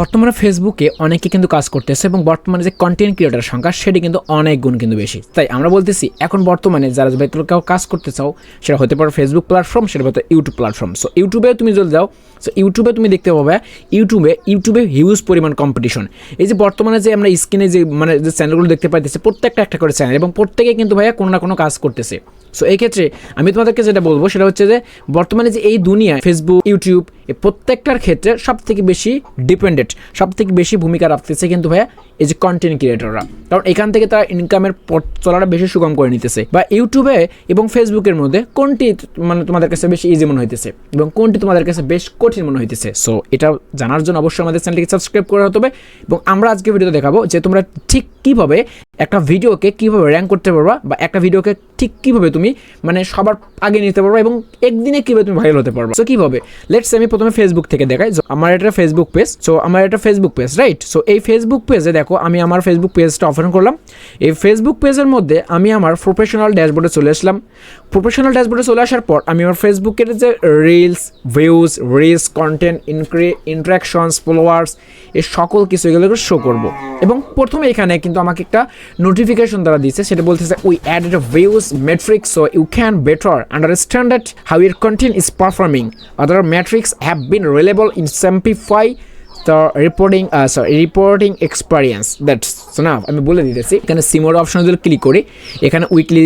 বর্তমানে ফেসবুকে অনেকে কিন্তু কাজ করতেছে এবং বর্তমানে যে কন্টেন্ট ক্রিয়েটার সংখ্যা, সেটি কিন্তু অনেক গুণ কিন্তু বেশি। তাই আমরা বলতেছি, এখন বর্তমানে যারা বেতন কেউ কাজ করতে চাও সেটা হতে পারে ফেসবুক প্ল্যাটফর্ম সেটা হতে ইউটিউব প্ল্যাটফর্ম সো ইউটিউবে তুমি যদি যাও সো ইউটিউবে তুমি দেখতে পাবে ইউটিউবে ইউটিউবে হিউজ পরিমাণ কম্পিটিশন এই যে বর্তমানে যে আমরা স্ক্রিনে যে মানে যে চ্যানেলগুলো দেখতে পাইতেছি, প্রত্যেকটা একটা করে চ্যানেল এবং প্রত্যেকে কিন্তু ভাইয়া কোনো না কোনো কাজ করতেছে। সো এই ক্ষেত্রে আমি তোমাদেরকে যেটা বলব, সেটা হচ্ছে যে, বর্তমানে যে এই দুনিয়ায় ফেসবুক ইউটিউব প্রত্যেকটার ক্ষেত্রে সব থেকে বেশি ডিপেন্ডেন্ট সব থেকে বেশি ভূমিকা রাখতেছে কিন্তু ভাইয়া, এই যে কন্টেন্ট ক্রিয়েটররা কারণ এখান থেকে তারা ইনকামের পথ চলাটা বেশি সুগম করে নিতেছে। বা ইউটিউবে এবং ফেসবুকের মধ্যে কোনটি মানে তোমাদের কাছে বেশি ইজি মনে হইতেছে এবং কোনটি তোমাদের কাছে বেশ কঠিন মনে হইতেছে। সো এটা জানার জন্য অবশ্যই আমাদের চ্যানেলটিকে সাবস্ক্রাইব করা হতে হবে এবং আমরা আজকে ভিডিওতে দেখাবো যে তোমরা ঠিক কীভাবে একটা ভিডিওকে কীভাবে র্যাঙ্ক করতে পারবা বা একটা ভিডিওকে ঠিক কীভাবে তুমি মানে সবার আগে নিতে পারবা এবং একদিনে কীভাবে তুমি ভাইরাল হতে পারবা। সো কীভাবে? লেটস আমি প্রথমে ফেসবুক থেকে দেখাই। আমার এটা ফেসবুক পেজ সো আমার এটা ফেসবুক পেজ রাইট সো এই ফেসবুক পেজে দেখো, আমি আমার ফেসবুক পেজটা ওপেন করলাম। এই ফেসবুক পেজের মধ্যে আমি আমার প্রফেশনাল ড্যাশবোর্ডে চলে আসলাম। প্রফেশনাল ড্যাশবোর্ডে চলে আসার পর আমি আমার ফেসবুকের যে রিলস ভিউজ রিলস কন্টেন্ট ইনক্রি ইন্টারাকশনস ফলোয়ার্স এই সকল কিছু এগুলোকে শো করব। এবং প্রথমে এখানে কিন্তু আমাকে একটা নোটিফিকেশন তারা দিয়েছে, সেটা বলতেছে we added views metrics so you can better understand that how your content is performing other metrics have been relabel in simplify the reporting sorry reporting experience that's না আমি বলে দিতেছি, এখানে সিমোর অপশন যদি ক্লিক করি। এখানে weekly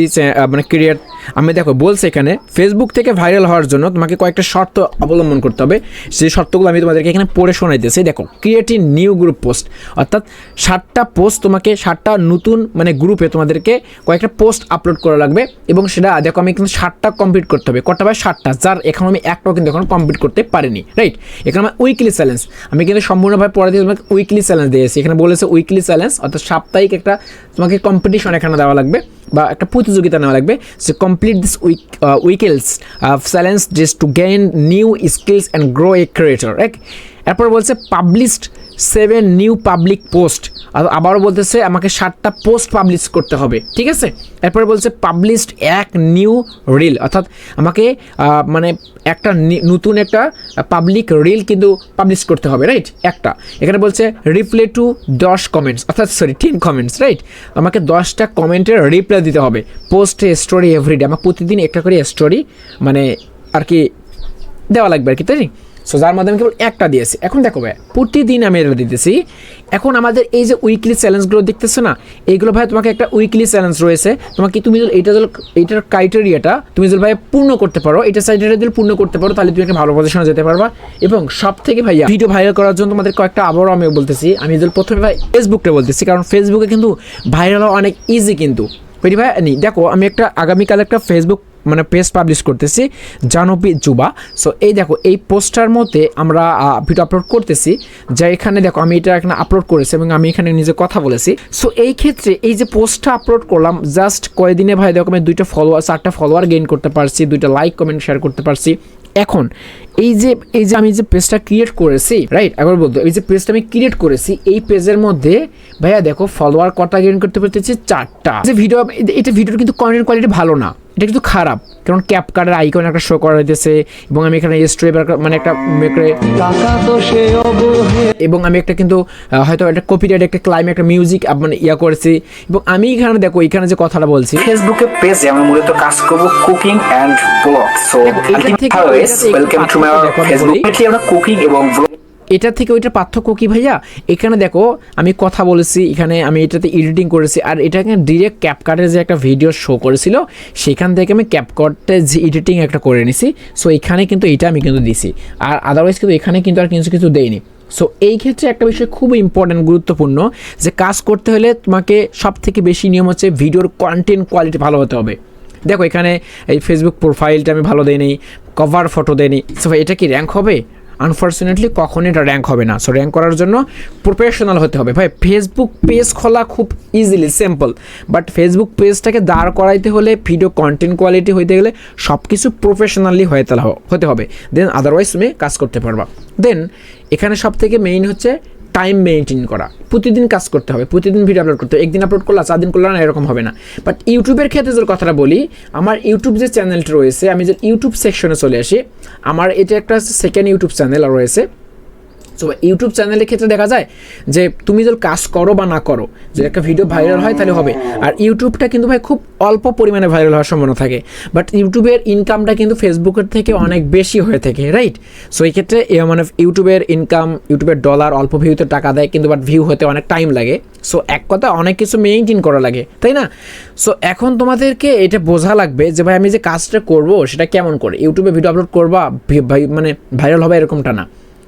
মানে create আমি দেখো, বলছে এখানে ফেসবুক থেকে ভাইরাল হওয়ার জন্য তোমাকে কয়েকটা শর্ত অবলম্বন করতে হবে। সেই শর্তগুলো আমি তোমাদেরকে এখানে পড়ে শোনাইতেছি। দেখো create in new group post অর্থাৎ ষাটটা পোস্ট তোমাকে ষাটটা নতুন মানে গ্রুপে তোমাদেরকে কয়েকটা পোস্ট আপলোড করা লাগবে এবং সেটা, দেখো, আমি কিন্তু ষাটটা কমপ্লিট করতে হবে। কটা হবে ষাটটা যার, এখন আমি একটাও কিন্তু এখন কমপ্লিট করতে পারিনি। রাইট এখানে আমার উইকলি চ্যালেঞ্জ আমি কিন্তু সম্পূর্ণভাবে পরে দিয়ে তোমাকে উইকলি চ্যালেঞ্জ দিয়েছি। এখানে বলেছে উইকলি চ্যালেঞ্জ অর্থাৎ সাপ্তাহিক একটা তোমাকে কম্পিটিশন এখানে দেওয়া লাগবে বা একটা প্রতিযোগিতা নেওয়া লাগবে। সে complete this week weekly's challenge just to gain new skills and grow a creator এক এরপর বলছে published seven new public post আবারও বলতেছে, আমাকে ষাটটা পোস্ট পাবলিশ করতে হবে। ঠিক আছে? এরপরে বলছে পাবলিশড এক নিউ রিল অর্থাৎ আমাকে মানে একটা নতুন একটা পাবলিক রিল কিন্তু পাবলিশ করতে হবে রাইট একটা। এখানে বলছে রিপ্লে টু দশ কমেন্টস অর্থাৎ সরি টেন কমেন্টস রাইট আমাকে দশটা কমেন্টের রিপ্লাই দিতে হবে। পোস্টে স্টোরি এভরিডে আমার প্রতিদিন একটা করে স্টোরি মানে আর কি দেওয়া লাগবে আর কি, তাই সো যার মাধ্যমে কেবল একটা দিয়েছি। এখন দেখো ভাই, প্রতিদিন আমি এটা দিতেছি। এখন আমাদের এই যে উইকলি চ্যালেঞ্জগুলো দেখতেছো না, এইগুলো ভাই তোমাকে একটা উইকলি চ্যালেঞ্জ রয়েছে। তোমাকে তুমি এইটা যদি, এইটার ক্রাইটেরিয়াটা তুমি যদি ভাই পূর্ণ করতে পারো এটা ক্রাইটেরিয়া যদি পূর্ণ করতে পারো, তাহলে তুমি একটা ভালো পজিশনে যেতে পারবা। এবং সব থেকে ভাইয়া ভিডিও ভাইরাল করার জন্য তোমাদের কয়েকটা আবারও আমি বলতেছি। আমি যদি প্রথমে ভাই ফেসবুকটা বলতেছি, কারণ ফেসবুকে কিন্তু ভাইরাল হওয়া অনেক ইজি কিন্তু। ভাই? দেখো, আমি একটা আগামীকাল একটা ফেসবুক মানে পেজ পাবলিশ করতেছি জানবি জুবা সো এই দেখো, এই পোস্টার মধ্যে আমরা ভিডিও আপলোড করতেছি, যা এখানে দেখো, আমি এটা এখানে আপলোড করেছি এবং আমি এখানে নিজে কথা বলেছি। সো এই ক্ষেত্রে এই যে পোস্টটা আপলোড করলাম জাস্ট কয়েকদিনে ভাই দেখো, আমি দুইটা ফলোয়ার চারটা ফলোয়ার গেইন করতে পারছি, দুইটা লাইক কমেন্ট শেয়ার করতে পারছি। এখন, এই যে এই যে আমি যে পেজটা ক্রিয়েট করেছি রাইট একবার বলতো, এই যে পেজটা আমি ক্রিয়েট করেছি, এই পেজের মধ্যে ভাইয়া দেখো ফলোয়ার কটা গেইন করতে পারতেছি? চারটা। যে ভিডিও এটা ভিডিওর কিন্তু কন্টেন্ট কোয়ালিটি ভালো না। এটা কিন্তু খারাপ। কারণ ক্যাপ কার্ডের আইকন একটা শো করা হইতেছে এবং আমি এখানে স্টোরি মানে একটা এবং আমি একটা কিন্তু হয়তো একটা কপিরাইট একটা ক্লাইম একটা মিউজিক মানে ইয়া করেছি। এবং আমি এখানে দেখো এখানে যে কথাটা বলছি। ফেসবুকে পেজে আমরা মূলত কাজ করব cooking and blog so welcome to my Facebook আমরা কুকিং এবং ব্লগ এটা থেকে ওইটার পার্থক্য কী ভাইয়া? এখানে দেখো, আমি কথা বলেছি, এখানে আমি এটাতে এডিটিং করেছি, আর এটাকে ডিরেক্ট ক্যাপকার্টের যে একটা ভিডিও শো করেছিল, সেখান থেকে আমি ক্যাপকার্টে যে এডিটিং একটা করে নিছি সো এখানে কিন্তু এটা আমি কিন্তু দিছি। আর আদারওয়াইজ কিন্তু এখানে কিন্তু আর কিছু কিছু দেইনি। সো এই ক্ষেত্রে একটা বিষয় খুব ইম্পর্ট্যান্ট গুরুত্বপূর্ণ, যে কাজ করতে হলে তোমাকে সব থেকে বেশি নিয়ম হচ্ছে ভিডিওর কন্টেন্ট কোয়ালিটি ভালো হতে হবে। দেখো এখানে এই ফেসবুক প্রোফাইলটা আমি ভালো দেয়নি কভার ফটো দেয়নি সো এটা কি র্যাঙ্ক হবে? আনফর্চুনেটলি কখনই এটা র্যাঙ্ক হবে না। সো র্যাঙ্ক করার জন্য প্রফেশনাল হতে হবে। ভাই ফেসবুক পেজ খোলা খুব ইজিলি সিম্পল বাট ফেসবুক পেজটাকে দাঁড় করাইতে হলে ভিডিও কন্টেন্ট কোয়ালিটি হইতে গেলে সব কিছু প্রফেশনালি হয়ে হতে হবে। দেন আদারওয়াইজ তুমি কাজ করতে পারবা। দেন এখানে সব থেকে মেইন হচ্ছে টাইম মেনটেন করা। প্রতিদিন কাজ করতে হবে, প্রতিদিন ভিডিও আপলোড করতে হবে। একদিন আপলোড করলাম চার দিন করলাম না এরকম হবে না। বাট ইউটিউবের ক্ষেত্রে যদি কথাটা বলি, আমার ইউটিউব যে চ্যানেলটা রয়েছে, আমি যে ইউটিউব সেকশনে চলে আসি, আমার এটা একটা সেকেন্ড ইউটিউব চ্যানেল রয়েছে। তো ইউটিউব চ্যানেলের ক্ষেত্রে দেখা যায় যে তুমি যদি কাজ করো বা না করো, যদি একটা ভিডিও ভাইরাল হয়, তাহলে হবে। আর ইউটিউবটা কিন্তু ভাই খুব অল্প পরিমাণে ভাইরাল হওয়ার সম্ভাবনা থাকে। বাট ইউটিউবের ইনকামটা কিন্তু ফেসবুকের থেকে অনেক বেশি হয়ে থাকে রাইট সো এই ক্ষেত্রে মানে ইউটিউবের ইনকাম ইউটিউবের ডলার অল্প ভিউতে টাকা দেয়, কিন্তু বাট ভিউ হতে অনেক টাইম লাগে। সো এক কথা, অনেক কিছু মেনটেন করা লাগে, তাই না? সো এখন তোমাদেরকে এটা বোঝা লাগবে যে ভাই আমি যে কাজটা করব, সেটা কেমন করে? ইউটিউবে ভিডিও আপলোড করবা মানে ভাইরাল হবে এরকমটা না।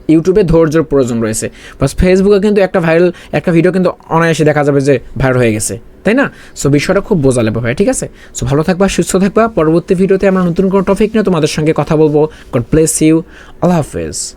ইউটিউবে ধৈর্যর প্রয়োজন রয়েছে। বাস ফেসবুকে কিন্তু একটা ভাইরাল একটা ভিডিও কিন্তু অনায়াসে দেখা যাবে যে ভাইরাল হয়ে গেছে। তাই না? সো বিষয়টা খুব বোঝালে ভাই, ঠিক আছে? সো ভালো থাকবা, সুস্থ থাকবা। পরবর্তী ভিডিওতে আমরা নতুন কোনো টপিক নিয়ে তোমাদের সঙ্গে কথা বলব। গড প্লেস ইউ আল্লাহ হাফেজ।